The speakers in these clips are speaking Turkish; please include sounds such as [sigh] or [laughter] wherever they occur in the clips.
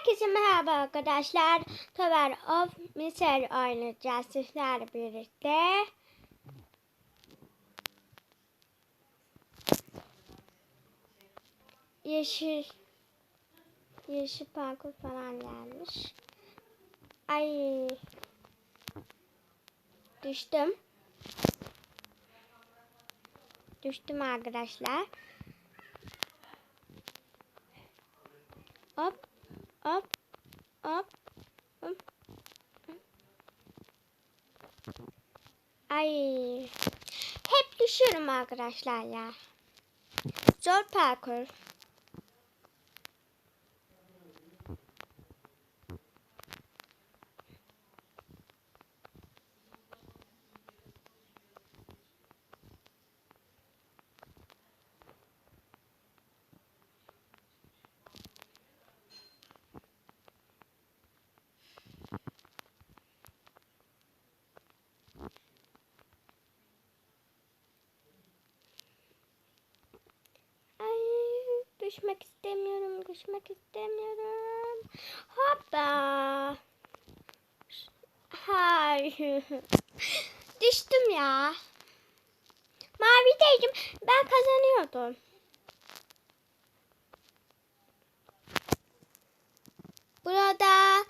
Herkese merhaba arkadaşlar. Tower of Mystery oynayacağız sizlerle birlikte. Yeşil Yeşil parkur falan gelmiş. Ay Düştüm. Düştüm arkadaşlar. Hop hop hop hop. Ay. Hep düşüyorum arkadaşlar ya. Zor parkur. Ay düşmek istemiyorum, düşmek istemiyorum. Hoppa. Hayır. [laughs] Düştüm ya. Mavideydim. Ben kazanıyordum. Burada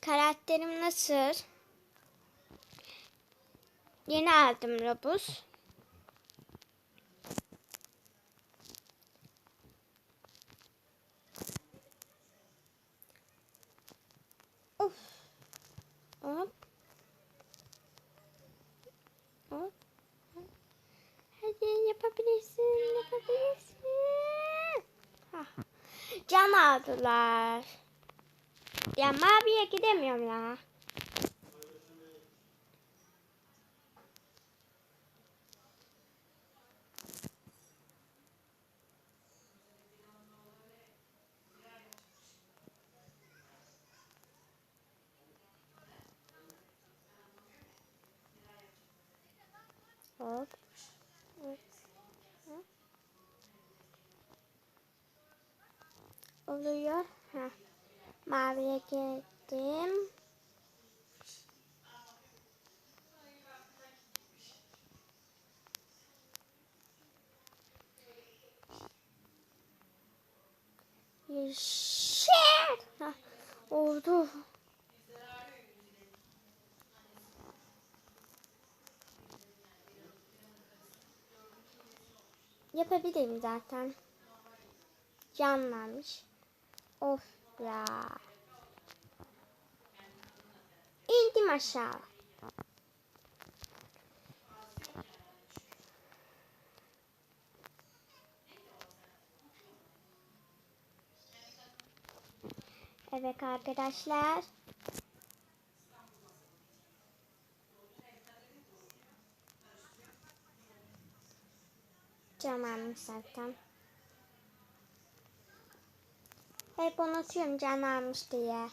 karakterim nasıl? Yeni aldım Robus. Of. Hop. Hop. Hadi yapabilirsin, yapabilirsin. Hah. Can aldılar. Ya maviye gidemiyorum ya. Hop. Oluyor. Heh. Maviye girdim. Yeşil. Heh. Oldu. Yapabilirim zaten. Can varmış. Of ya. İndim aşağı. Evet arkadaşlar. Almış zaten. Hep unutuyorum can almış diye.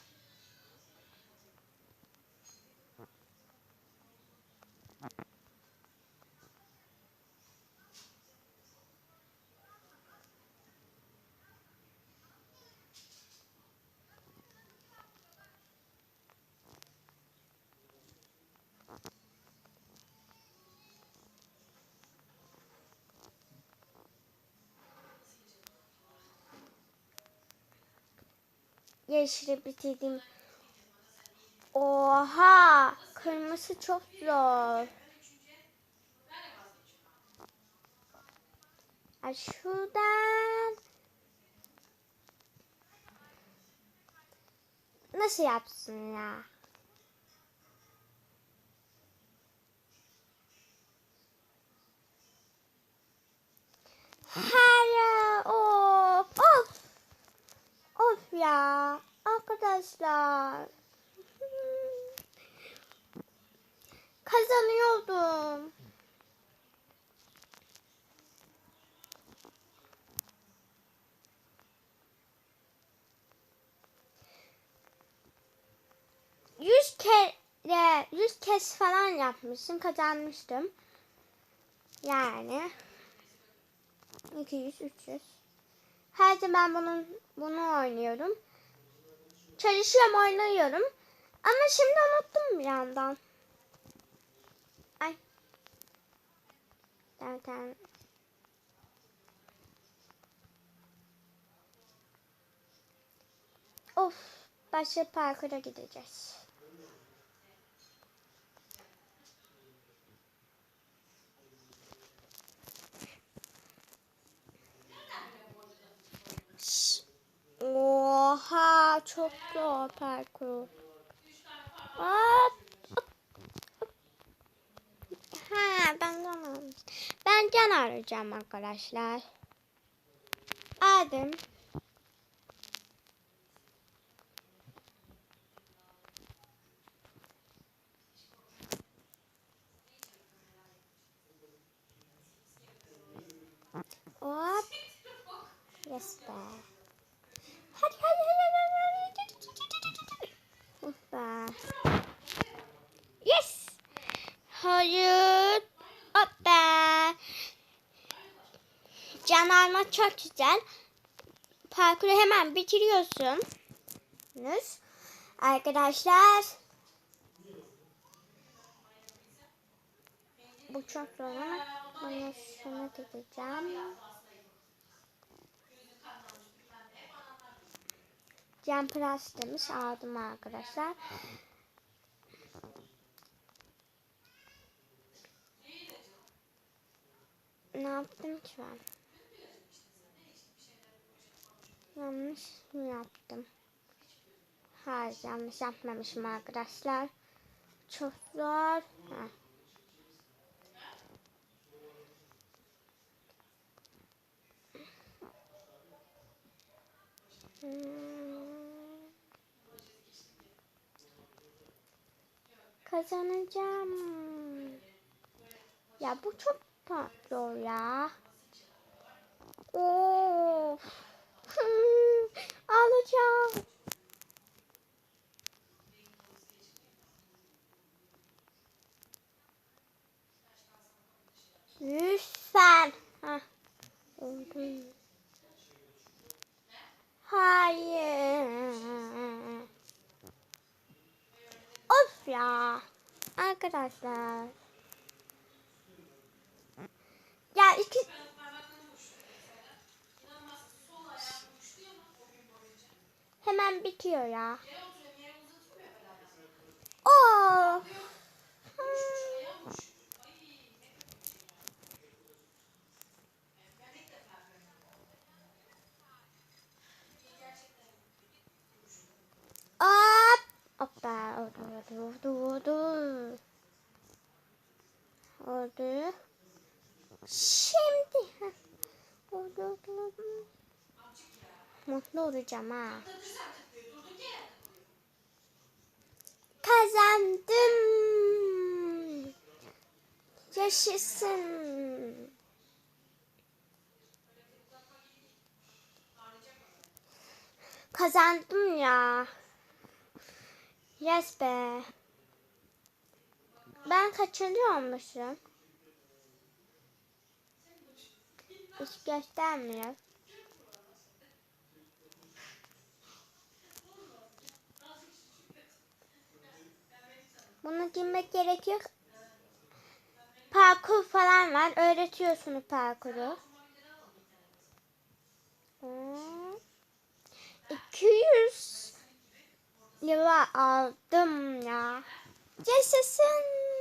Yeşili bitirdim. Oha! Kırmızı çok zor. Ay şuradan. Nasıl yapsın ya? Hayır. Of. Of. Of ya. Arkadaşlar. [laughs] Kazanıyordum. Yüz kere, yüz kez falan yapmışım, kazanmıştım. Yani 200, 300. Her zaman bunun bunu oynuyorum. çalışıyorum oynuyorum. Ama şimdi unuttum bir yandan. Ay. Zaten. Of. Başka parkura gideceğiz. Oha çok zor parkur. Ha ben can Ben can arayacağım arkadaşlar. Adım. Hayır. Hoppa. Can alma çok güzel. Parkuru hemen bitiriyorsun. Arkadaşlar. Bu çok zor ama bunu şunu tutacağım. Cam Plus demiş aldım arkadaşlar. Ne yaptım ki ben? Yanlış mı yaptım? Hayır yanlış yapmamışım arkadaşlar. Çok zor. Heh. Hmm. Kazanacağım. Ya bu çok zor ya. Hmm, [laughs] Alacağım. Lütfen. Oldu. Hayır. Of ya. Arkadaşlar. İki... Hemen bitiyor ya. Oo. Hop. Hoppa. Oldu, oldu, oldu, oldu. Oldu. Şimdi. oldu. Mutlu olacağım ha. Kazandım. Yaşasın. Kazandım ya. Yes be. Ben kaçıncı olmuşum? Hiç göstermiyor. Bunu girmek gerekiyor. Parkur falan var. Öğretiyorsunuz parkuru. Hmm. 200 lira aldım ya. Yaşasın.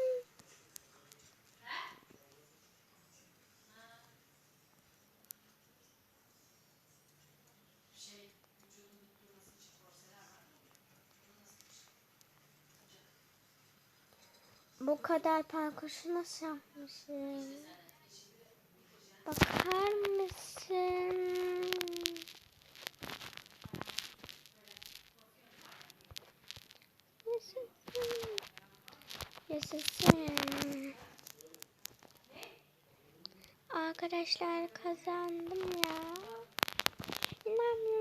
Bu kadar parkuru nasıl yapmışım? Bakar mısın? Yaşasın. Yaşasın. Arkadaşlar kazandım ya. İnanmıyorum.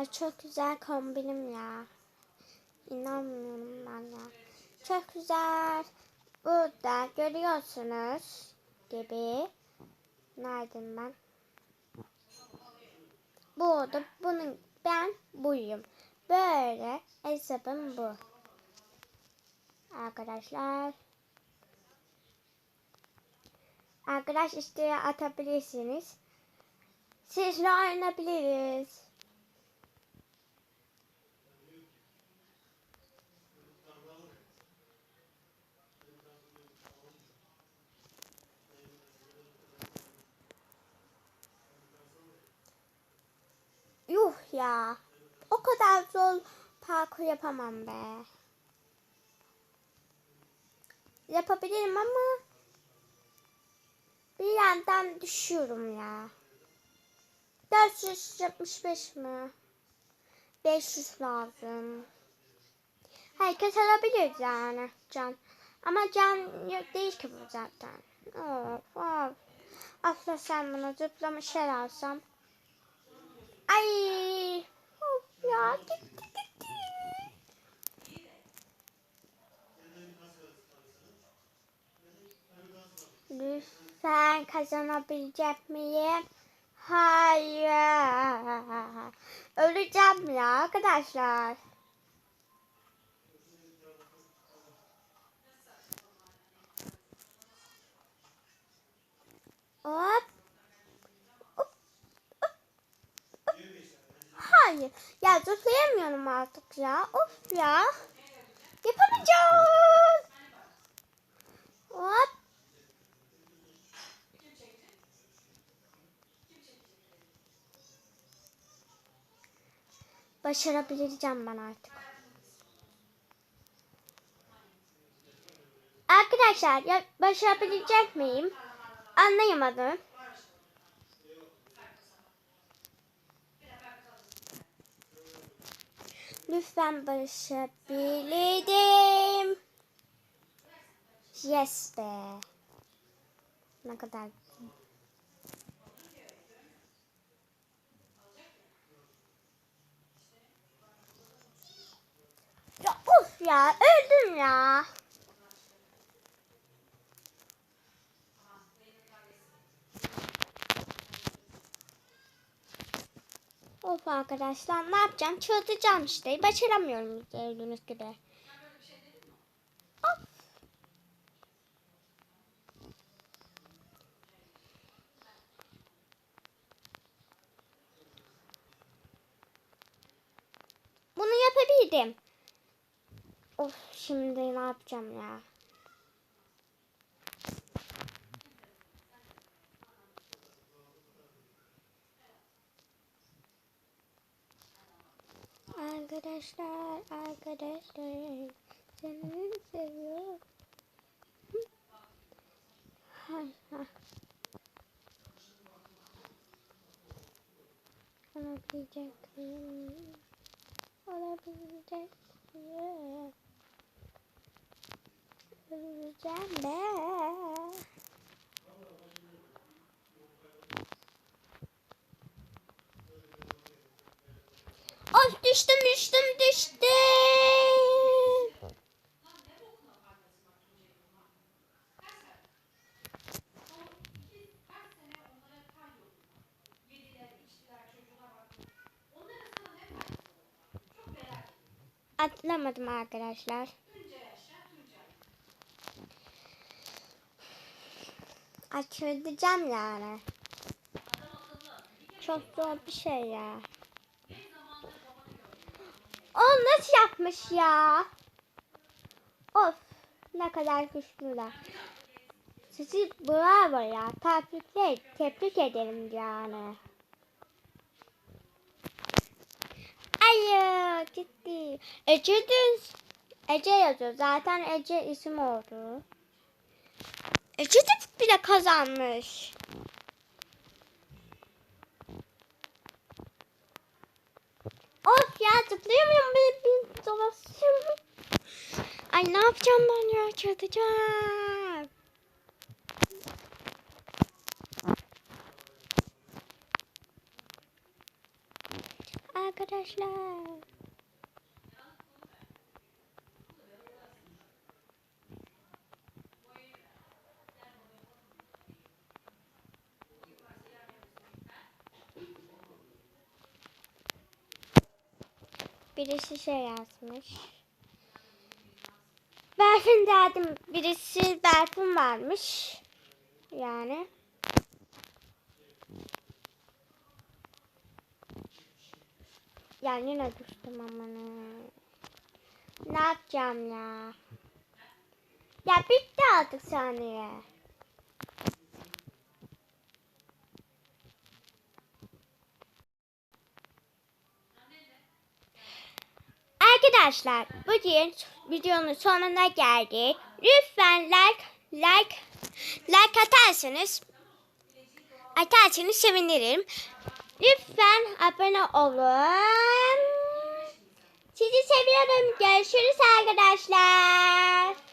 Ay çok güzel kombinim ya. İnanmıyorum ben ya. Çok güzel. Burada görüyorsunuz gibi. Nereden ben? Burada bunun ben buyum. Böyle hesabım bu. Arkadaşlar. Arkadaş isteğe atabilirsiniz. Sizle oynayabiliriz. Ya. O kadar zor parkur yapamam be. Yapabilirim ama bir yandan düşüyorum ya. 475 mi? 500 lazım. Herkes alabilir yani can. Ama can yok değil ki bu zaten. Of of. Asla sen bunu zıplama şey alsam. Ay. Of ya gitti gitti. Lütfen kazanabilecek miyim? Hayır. Öleceğim ya arkadaşlar. Hop. Hop. Hop. Hop. Hayır. Ya zıplayamıyorum artık ya. Of ya. Yapamayacağım. Hop. Başarabileceğim ben artık. Arkadaşlar ya başarabilecek miyim? Anlayamadım. Lütfen başarabilirim. Yes be. Ne kadar Ya of ya öldüm ya. Of arkadaşlar ne yapacağım? Çıldıracağım işte. Başaramıyorum gördüğünüz gibi. Of. Bunu yapabildim. Of şimdi ne yapacağım ya? Arkadaşlar, arkadaşlar, seni seviyorum. Hay hay. Olabilecek miyim? Olabilecek miyim? Of düştüm düştüm düştüm. Atlamadım arkadaşlar. Açılacağım yani. Çok zor bir şey ya. Nasıl yapmış ya? Of ne kadar güçlüler. Sizi bravo ya. Tebrik, tebrik ederim yani. Hayır ciddi. Ece düz. Ece yazıyor. Zaten Ece isim oldu. Ece bile kazanmış. Of ya zıplayamıyorum ben bir dolaşıyorum. Ay ne yapacağım ben ya çatacağım. arkadaşlar. Birisi şey yazmış. Berfin derdim. Birisi Berfin varmış. Yani. Yani yine düştüm ama ne. Ne yapacağım ya? Ya bitti artık saniye. Arkadaşlar bugün videonun sonuna geldik. Lütfen like like like atarsanız atarsanız sevinirim. Lütfen abone olun. Sizi seviyorum. Görüşürüz arkadaşlar.